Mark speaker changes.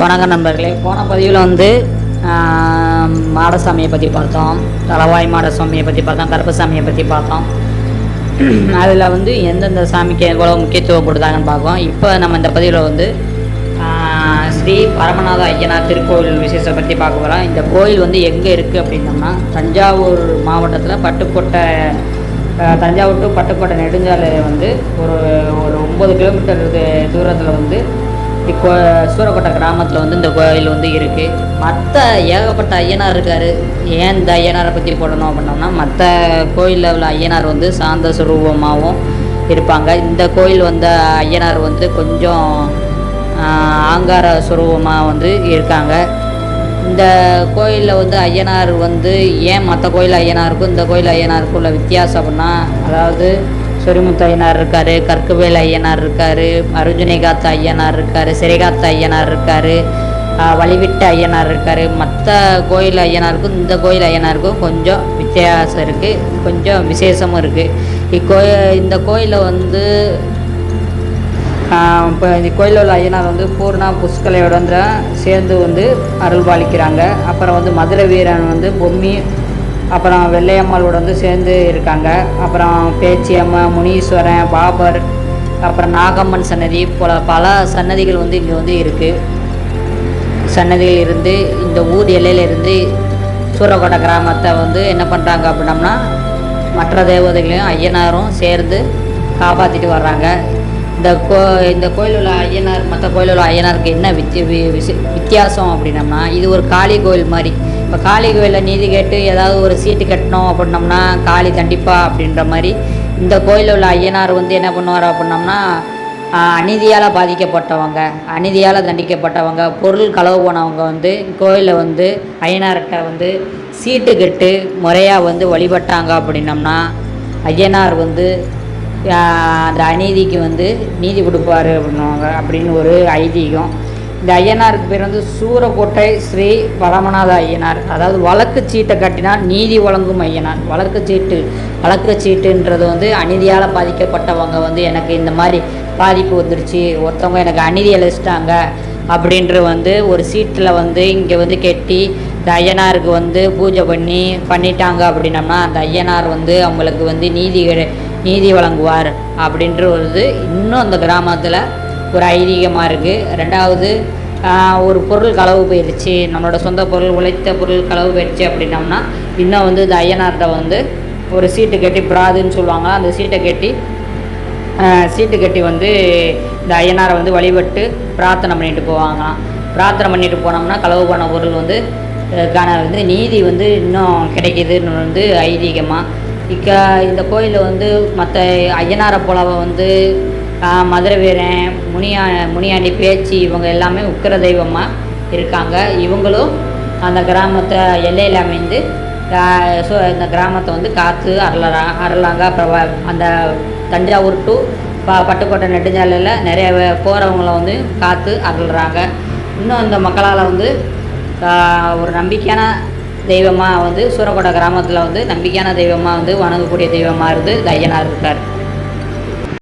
Speaker 1: வணக்கம் நண்பர்களே போன பதிவில் வந்து மாடசாமியை பற்றி பார்த்தோம் தலவாய் மாடசாமியை பற்றி பார்த்தோம் கருப்பசாமியை பற்றி பார்த்தோம். அதில் வந்து எந்தெந்த சாமிக்கு எவ்வளோ முக்கியத்துவம் கொடுத்தாங்கன்னு பார்ப்போம். இப்போ நம்ம இந்த பதிவில் வந்து ஸ்ரீ பரமநாத ஐயனார் திருக்கோவில் விசேஷத்தை பற்றி பார்க்க போகிறோம் இந்த கோயில் வந்து எங்கே இருக்குது அப்படின்னோம்னா தஞ்சாவூர் மாவட்டத்தில் பட்டுக்கோட்டை தஞ்சாவூர் டு பட்டுக்கோட்டை நெடுஞ்சாலை வந்து ஒரு ஒரு ஒம்பது கிலோமீட்டர் தூரத்தில் வந்து சூரக்கோட்டை கிராமத்தில் வந்து இந்த கோயில் வந்து இருக்குது மற்ற ஏகப்பட்ட ஐயனார் இருக்கார். ஏன் இந்த ஐயனாரை பற்றி போடணும் அப்படின்னோம்னா மற்ற கோயிலில் உள்ள ஐயனார் வந்து சாந்த சுரூபமாகவும் இருப்பாங்க. இந்த கோயில் வந்த ஐயனார் வந்து கொஞ்சம் ஆங்கார சுரூபமாக வந்து இருக்காங்க. இந்த கோயிலில் வந்து ஐயனார் வந்து ஏன் மற்ற கோயில் ஐயனாருக்கும் இந்த கோயில் ஐயனாருக்கும் உள்ள வித்தியாசம் அப்படின்னா அதாவது சொரிமுத்து ஐயனார் இருக்கார் கற்குவேல் ஐயனார் இருக்கார் அருஞ்சுனைகாத்த ஐயனார் இருக்கார் சிறைகாத்த ஐயனார் இருக்கார் வழிவிட்ட ஐயனார் இருக்கார். மற்ற கோயில் ஐயனாருக்கும் இந்த கோயில் ஐயனாருக்கும் கொஞ்சம் வித்தியாசம் இருக்குது கொஞ்சம் விசேஷமும் இருக்குது இக்கோய இந்த கோயிலில் வந்து இப்போ இந்த கோயிலில் உள்ள ஐயனார் வந்து பூர்ணா புஷ்கலையோட சேர்ந்து வந்து அருள் பாலிக்கிறாங்க அப்புறம் வந்து மதுரை வீரன் வந்து பொம்மி அப்புறம் வெள்ளையம்மாளோட வந்து சேர்ந்து இருக்காங்க. அப்புறம் பேச்சியம்மா முனீஸ்வரன் பாபர் அப்புறம் நாகம்மன் சன்னதி போல பல சன்னதிகள் வந்து இங்கே வந்து இருக்குது சன்னதிகள் இருந்து இந்த ஊர் எல்லையிலிருந்து சூரக்கோட்டை கிராமத்தை வந்து என்ன பண்ணுறாங்க அப்படின்னம்னா மற்ற தேவதைகளையும் ஐயனாரும் சேர்ந்து காப்பாற்றிட்டு வர்றாங்க. இந்த கோ இந்த கோயில் உள்ள ஐயனார் மற்ற கோயில் உள்ள ஐயனாருக்கு என்ன வித்தி வி- வித்தியாசம் அப்படின்னம்னா இது ஒரு காளி கோயில் மாதிரி. இப்போ காளி கோயிலில் நீதி கேட்டு ஏதாவது ஒரு சீட்டு கட்டணும் அப்படின்னம்னா காளி தண்டிப்பா அப்படின்ற மாதிரி இந்த கோயிலில் உள்ள ஐயனார் வந்து என்ன பண்ணுவார் அப்படின்னம்னா அநீதியால் பாதிக்கப்பட்டவங்க அநீதியால் தண்டிக்கப்பட்டவங்க பொருள் களவு போனவங்க வந்து கோயிலில் வந்து ஐயனார்கிட்ட வந்து சீட்டு கட்டு முறையாக வந்து வழிபட்டாங்க அப்படின்னம்னா ஐயனார் வந்து அந்த அநீதிக்கு வந்து நீதி கொடுப்பாரு அப்படின்னுவாங்க அப்படின்னு ஒரு ஐதீகம். இந்த ஐயனாருக்கு பேர் வந்து சூரக்கோட்டை ஸ்ரீ பரமநாத ஐயனார். அதாவது வழக்கு சீட்டை கட்டினா நீதி வழங்கும் ஐயனார். வழக்கு சீட்டு வழக்கு சீட்டுன்றது வந்து அநீதியால் பாதிக்கப்பட்டவங்க வந்து எனக்கு இந்த மாதிரி பாதிப்பு வந்துருச்சு. ஒருத்தவங்க எனக்கு அநீதி அழைச்சிட்டாங்க அப்படின்ற வந்து ஒரு சீட்டில் வந்து இங்கே வந்து கெட்டி இந்த ஐயனாருக்கு வந்து பூஜை பண்ணி பண்ணிட்டாங்க அப்படின்னம்னா அந்த ஐயனார் வந்து அவங்களுக்கு வந்து நீதி நீதி வழங்குவார் அப்படின்ற ஒரு இது இன்னும் அந்த கிராமத்தில் ஒரு ஐதீகமாக இருக்குது ரெண்டாவது ஒரு பொருள் களவு போயிடுச்சு நம்மளோட சொந்த பொருள் உழைத்த பொருள் களவு போயிடுச்சு அப்படின்னம்னா இன்னும் வந்து இந்த ஐயனார்கிட்ட வந்து ஒரு சீட்டு கட்டி பிராதுன்னு சொல்லுவாங்க. அந்த சீட்டை கட்டி சீட்டு கட்டி வந்து இந்த ஐயனாரை வந்து வழிபட்டு பிரார்த்தனை பண்ணிட்டு போவாங்களாம். பிரார்த்தனை பண்ணிட்டு போனோம்னா களவு போன பொருள் வந்து கான வந்து நீதி வந்து இன்னும் கிடைக்கிதுன்னு வந்து ஐதீகமாக இக்க இந்த கோயிலில் வந்து மற்ற ஐயனாரை போலவை வந்து மதுரை வீரன் முனியா முனியாண்டி பேச்சு இவங்க எல்லாமே உக்கிர தெய்வமாக இருக்காங்க. இவங்களும் அந்த கிராமத்தை எல்லையில் அமைந்து ஸோ இந்த கிராமத்தை வந்து காற்று அரளா அருளாங்க. அப்புறம் அந்த தஞ்சாவூர் டு ப பட்டுக்கோட்டை நெடுஞ்சாலையில் நிறைய போகிறவங்கள வந்து காற்று அருள்றாங்க. இன்னும் இந்த மக்களால் வந்து ஒரு நம்பிக்கையான தெய்வமாக வந்து சூரக்கோட்டை கிராமத்தில் வந்து நம்பிக்கையான தெய்வமாக வந்து வணங்கக்கூடிய தெய்வமாக இருந்து தையனாக இருக்கார்.